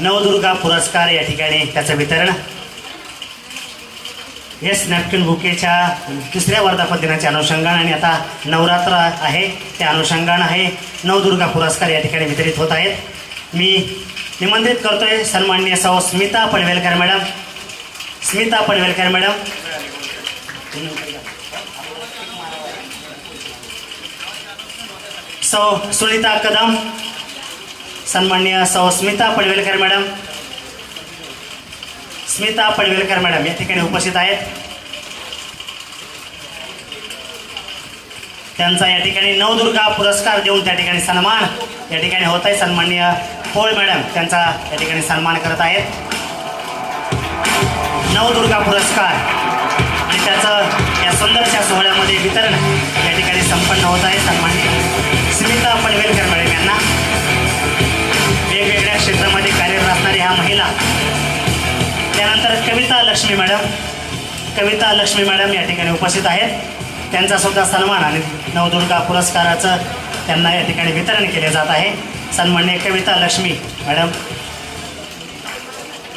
नवदुर्गा पुरस्कार या ठिकाणी त्याचं वितरण. येस नॅपकिन बुकेच्या तिसऱ्या वर्धापन दिनाच्या अनुषंगानं आणि आता नवरात्र आहे त्या अनुषंगानं आहे नवदुर्गा पुरस्कार या ठिकाणी वितरित होत आहेत. मी निमंत्रित करतोय सन्माननीय सौ स्मिता पडवेलकर मॅडम. स्मिता पडवेलकर मॅडम. सौ सुनीता कदम. सन्मान्य सौ स्मिता पडवेलकर मॅडम. स्मिता पडवेलकर मॅडम या ठिकाणी उपस्थित आहेत. त्यांचा या ठिकाणी नवदुर्गा पुरस्कार देऊन त्या ठिकाणी सन्मान या ठिकाणी होत आहे. सन्मान्य पोळ मॅडम त्यांचा या ठिकाणी सन्मान करत आहेत. नवदुर्गा पुरस्कार आणि त्याचं या सुंदरच्या सोहळ्यामध्ये वितरण या ठिकाणी संपन्न होत आहे. सन्मान्य स्मिता पडवेलकर मॅडम यांना. या महिला. त्यानंतर कविता लक्ष्मी मॅडम. कविता लक्ष्मी मॅडम या ठिकाणी उपस्थित आहेत. त्यांचा सुद्धा सन्मान आणि नवदुर्गा पुरस्काराचं त्यांना या ठिकाणी वितरण केले जात आहे. सन्मान्य कविता लक्ष्मी मॅडम.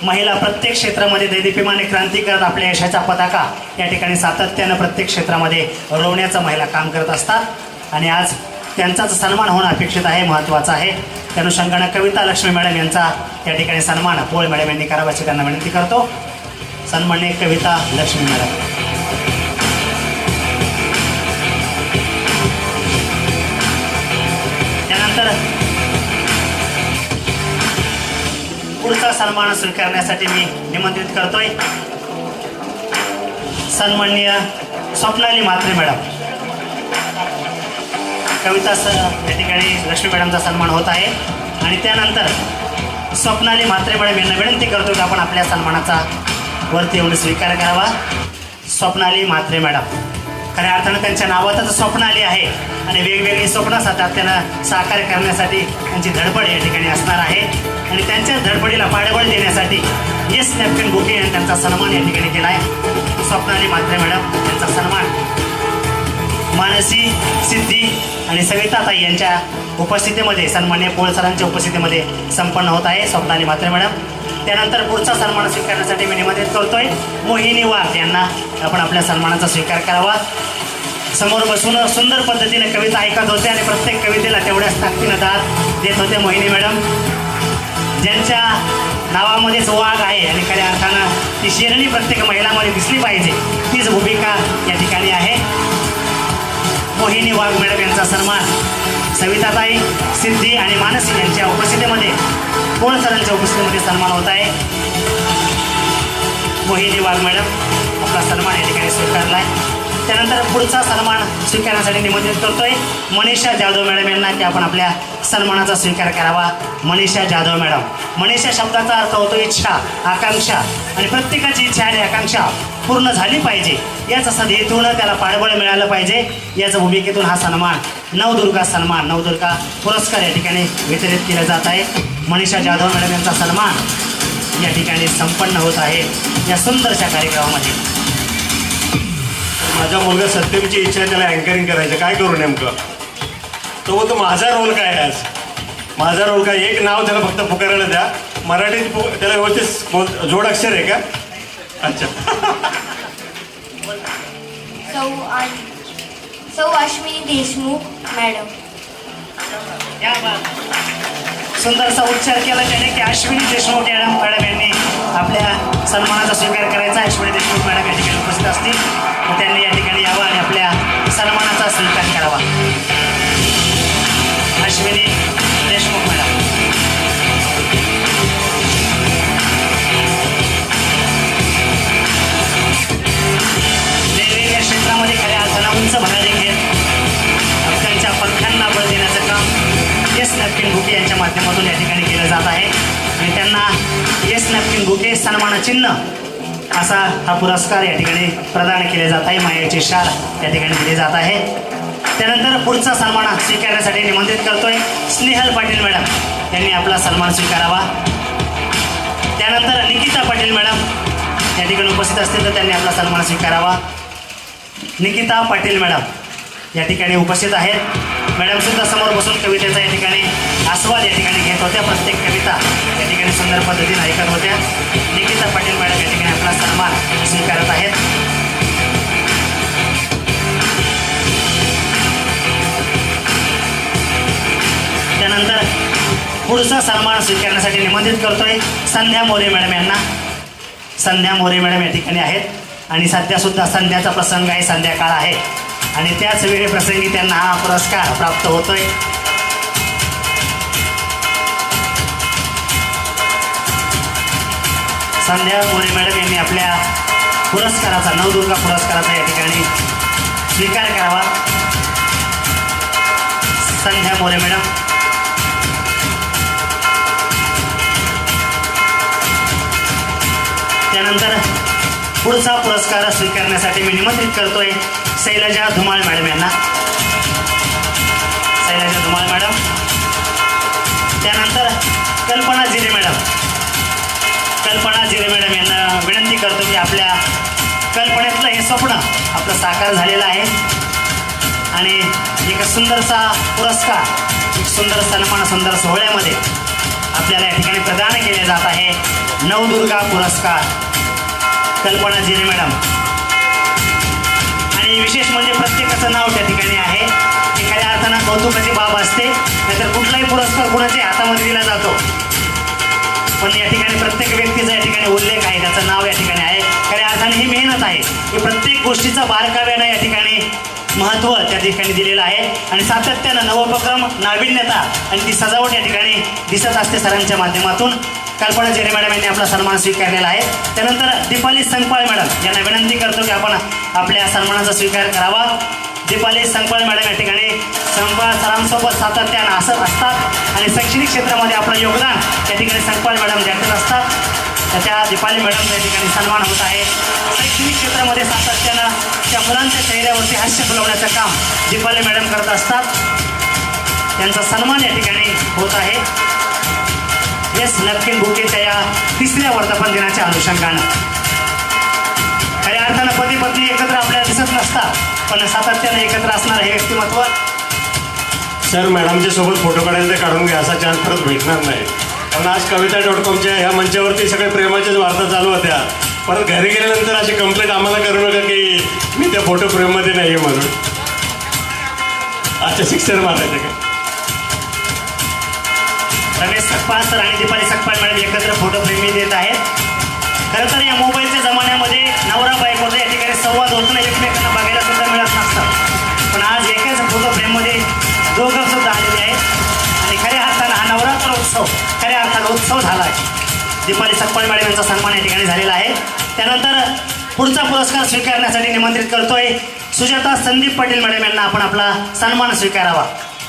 महिला प्रत्येक क्षेत्रामध्ये दैदिप्यमाने क्रांती करत आपल्या यशाचा पताका. या ठिकाणी सातत्यानं प्रत्येक क्षेत्रामध्ये रोवण्याचं महिला काम करत असतात. आणि आज त्यांचाच सन्मान होणं अपेक्षित आहे महत्त्वाचं आहे. त्या अनुषंगानं कविता लक्ष्मी मॅडम यांचा या ठिकाणी सन्मान पोळ मॅडम यांनी करावाची त्यांना विनंती करतो. सन्मान्य कविता लक्ष्मी मॅडम. त्यानंतर पुढचा सन्मान स्वीकारण्यासाठी मी निमंत्रित करतोय. सन्माननीय स्वप्नाली म्हात्रे मॅडम. कविता स या ठिकाणी लक्ष्मी मॅडमचा सन्मान होत आहे. आणि त्यानंतर स्वप्नाली म्हात्रे मॅडम यांना विनंती करतो की आपण आपल्या सन्मानाचा वरती येऊन स्वीकार करावा. स्वप्नाली म्हात्रे मॅडम. खऱ्या अर्थानं त्यांच्या नावातच स्वप्नाली आहे आणि वेगवेगळी स्वप्न सातत्यानं साकार करण्यासाठी त्यांची धडपड या ठिकाणी असणार आहे. आणि त्यांच्या धडपडीला पाठबळ देण्यासाठी येस नॅपकिन बुके यांनी त्यांचा सन्मान या ठिकाणी केला आहे स्वप्नाली मात्रे मॅडम यांचा सन्मान मानसी सिद्धी आणि सविताताई यांच्या उपस्थितीमध्ये सन्मान्य पोळ सरांच्या उपस्थितीमध्ये संपन्न होत आहे स्वप्नाली म्हात्रे मॅडम. त्यानंतर पुढचा सन्मान स्वीकारण्यासाठी मी निमंत्रित करतोय मोहिनी वाघ यांना आपण आपल्या सन्मानाचा स्वीकार करावा. समोर बसून सुंदर पद्धतीने कविता ऐकत होते आणि प्रत्येक कवितेला तेवढ्याच ताकदीनं दाद देत होते मोहिनी मॅडम. ज्यांच्या नावामध्येच वाघ आहे आणि खऱ्या अर्थानं ती शेरणी प्रत्येक महिलामध्ये दिसली पाहिजे. तीच भूमिका या ठिकाणी आहे. मोहिनी वाघ मॅडम यांचा सन्मान. सविताताई सिद्धी आणि मानसी यांच्या उपस्थितीमध्ये कोण सरांच्या उपस्थितीमध्ये सन्मान होत आहे? मोहिनी वाघ मॅडम आपला सन्मान या ठिकाणी स्वीकारला आहे त्यानंतर पुढचा सन्मान स्वीकारण्यासाठी निमंत्रित करतोय मनीषा जाधव मॅडम यांना की आपण आपल्या सन्मानाचा स्वीकार करावा. मनीषा जाधव मॅडम. मनीषा शब्दाचा अर्थ होतो इच्छा आकांक्षा आणि प्रत्येकाची इच्छा आणि आकांक्षा पूर्ण झाली पाहिजे. याच सदेतून त्याला पाठबळ मिळालं पाहिजे. याच भूमिकेतून हा सन्मान नवदुर्गा सन्मान नवदुर्गा पुरस्कार या ठिकाणी वितरित केला जात आहे. मनीषा जाधव मॅडम यांचा सन्मान या ठिकाणी संपन्न होत आहे. या सुंदरशा कार्यक्रमामध्ये. माझा मुलगा सत्यमची इच्छा आहे त्याला अँकरिंग करायचं. काय करू नेमकं? तो बोलतो माझा रोल काय आहे आज? माझा रोल काय? एक नाव त्याला फक्त पुकारायला द्या. मराठीत पु- त्याला व्यवस्थित बोल जोड अक्षर आहे का? अच्छा. सौ आणि सौ अश्विनी देशमुख मॅडम. या बात. सुंदरसा उच्चार केला त्याने की अश्विनी देशमुख मॅडम मॅडम यांनी आपल्या सन्मानाचा स्वीकार करायचा. अश्विनी देशमुख मॅडम या उंच भरारी घेत त्यांच्या पंखांना बळ देण्याचं काम येस नॅपकिन बुके यांच्या माध्यमातून या ठिकाणी केलं जात आहे. आणि त्यांना येस नॅपकिन बुके सन्मान चिन्ह असा हा पुरस्कार या ठिकाणी प्रदान केले जात आहे. मायाचे शाल या ठिकाणी दिले जात आहे. त्यानंतर पुढचा सन्मान स्वीकारण्यासाठी निमंत्रित करतोय स्नेहल पाटील मॅडम. यांनी आपला सन्मान स्वीकारावा. त्यानंतर निकिता पाटील मॅडम या ठिकाणी उपस्थित असतील तर त्यांनी आपला सन्मान स्वीकारावा. निकिता पाटील मॅडम या ठिकाणी उपस्थित आहेत. मॅडम सुद्धा समोर बसून कवितेचा या ठिकाणी आस्वाद या ठिकाणी घेत होत्या. प्रत्येक कविता या ठिकाणी सुंदर पद्धतीने ऐकत होत्या. निकिता पाटील मॅडम या ठिकाणी आपला सन्मान स्वीकारत आहेत. त्यानंतर पुढचा सन्मान स्वीकारण्यासाठी निमंत्रित करतोय संध्या मोरे मॅडम यांना. संध्या मोरे मॅडम या ठिकाणी आहेत. आणि सध्या सुद्धा संध्याचा प्रसंग आहे संध्याकाळ आहे. आणि त्याच वेळे प्रसंगी त्यांना हा पुरस्कार प्राप्त होतोय. संध्या मोरे मॅडम यांनी आपल्या पुरस्काराचा नवदुर्गा पुरस्काराचा या ठिकाणी स्वीकार करावा. संध्या मोरे मॅडम. त्यानंतर पुढचा पुरस्कार स्वीकारण्यासाठी मी निमंत्रित करतोय शैलजा धुमाळ मॅडम यांना. शैलजा धुमाळ मॅडम. त्यानंतर कल्पना जिरे मॅडम. कल्पना जिरे मॅडम यांना विनंती करतो की आपल्या कल्पनेतलं हे स्वप्न आपलं साकार झालेलं आहे. आणि एक सुंदरसा पुरस्कार एक सुंदर सन्मान सुंदर सोहळ्यामध्ये आपल्याला या ठिकाणी प्रदान केले जात आहे. नवदुर्गा पुरस्कार. कल्पना जिरे मॅडम. आणि विशेष म्हणजे प्रत्येकाचं नाव त्या ठिकाणी आहे. एखाद्या अर्थानं कौतुकाची बाब असते नाहीतर कुठलाही पुरस्कार कुणाच्या हातामध्ये दिला जातो. पण या ठिकाणी प्रत्येक व्यक्तीचा या ठिकाणी उल्लेख आहे त्याचं नाव या ठिकाणी आहे. खऱ्या अर्थाने ही मेहनत आहे. की प्रत्येक गोष्टीचा बारकाव्यानं या ठिकाणी महत्त्व त्या ठिकाणी दिलेलं आहे. आणि सातत्यानं नवोपक्रम नाविन्यता आणि ती सजावट या ठिकाणी दिसत असते सरांच्या माध्यमातून. कल्पना जेने मॅडम यांनी आपला सन्मान स्वीकारलेला आहे. त्यानंतर दीपाली संकपाळ मॅडम यांना विनंती करतो की आपण आपल्या सन्मानाचा स्वीकार करावा. दीपाली संकपाळ मॅडम या ठिकाणी संपाळ सरांसोबत सातत्यानं असत असतात आणि शैक्षणिक क्षेत्रामध्ये आपलं योगदान या ठिकाणी संकपाळ मॅडम देत असतात. त्याच्या दीपाली मॅडम या ठिकाणी सन्मान होत आहे. शैक्षणिक क्षेत्रामध्ये सातत्यानं त्या मुलांच्या चेहऱ्यावरती हास्य फुलवण्याचं काम दीपाली मॅडम करत असतात. त्यांचा सन्मान या ठिकाणी होत आहे. येस नक्कीन बुकेच्या या तिसऱ्या वर्धापन दिनाच्या अनुषंगानं. खऱ्या अर्थानं पती पत्नी एकत्र आपल्याला दिसत नसतात पण सातत्यानं एकत्र असणार हे व्यक्तिमत्व सर मॅडमच्या सोबत फोटो काढायला काढून घ्या असा चान्स परत भेटणार नाही. पण आज कविता डॉट कॉमच्या ह्या मंचावरती सगळे प्रेमाच्याच वार्ता चालू होत्या. परत घरी गेल्यानंतर अशी कंप्लेंट आम्हाला करू नका की मी त्या फोटो फ्रेममध्ये नाही आहे म्हणून. अच्छा शिक्षण मारायचं का रमेश सकपाळ सर आणि दीपाली सकपाळ मॅडम एकत्र फोटो फ्रेमी देत आहेत. खरं तर या मोबाईलच्या जमान्यामध्ये नवरा बायकोचा या ठिकाणी संवाद होत नाही एकमेकांना बघायला सुद्धा मिळत नसतं पण आज एकाच फोटो फ्रेममध्ये दोघं सुद्धा आलेले आहेत. आणि खऱ्या अर्थानं हा नवरात्र उत्सव खऱ्या अर्थानं उत्सव झाला आहे. दीपाली सकपाळ मॅडम यांचा सन्मान या ठिकाणी झालेला आहे. त्यानंतर पुढचा पुरस्कार स्वीकारण्यासाठी निमंत्रित करतोय सुजाता संदीप पाटील मॅडम यांना आपण आपला सन्मान स्वीकारावा.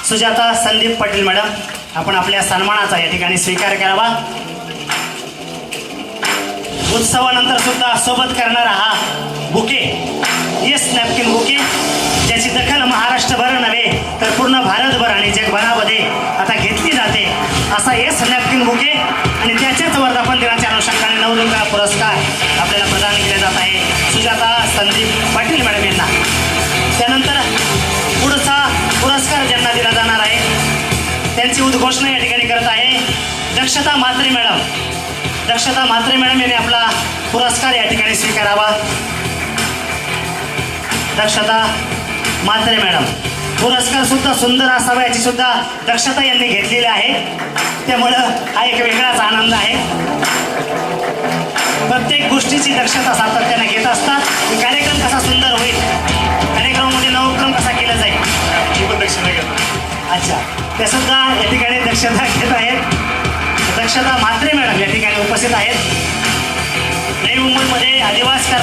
सुजाता संदीप पाटील मॅडम आपण आपल्या सन्मानाचा या ठिकाणी स्वीकार करावा. उत्सवानंतर सुद्धा सोबत करणारा हा बुके येस नॅपकिन बुके ज्याची दखल महाराष्ट्रभर नव्हे तर पूर्ण भारतभर आणि जगभरामध्ये उद्घोषणा या ठिकाणी करत आहे. दक्षता म्हात्रे मॅडम. दक्षता म्हात्रे मॅडम यांनी आपला पुरस्कार या ठिकाणी स्वीकारावा. दक्षता म्हात्रे मॅडम. पुरस्कार सुद्धा सुंदर असावा याची सुद्धा दक्षता यांनी घेतलेली आहे. त्यामुळं हा एक वेगळाच आनंद आहे. प्रत्येक गोष्टीची दक्षता सातत्याने घेत असतात. की कार्यक्रम कसा सुंदर होईल? कार्यक्रमामध्ये नवक्रम कसा केला जाईल? अच्छा. त्या सुद्धा या ठिकाणी दक्षता घेत आहेत. दक्षता म्हात्रे मॅडम या ठिकाणी उपस्थित आहेत. नवी मुंबईमध्ये अधिवास करणार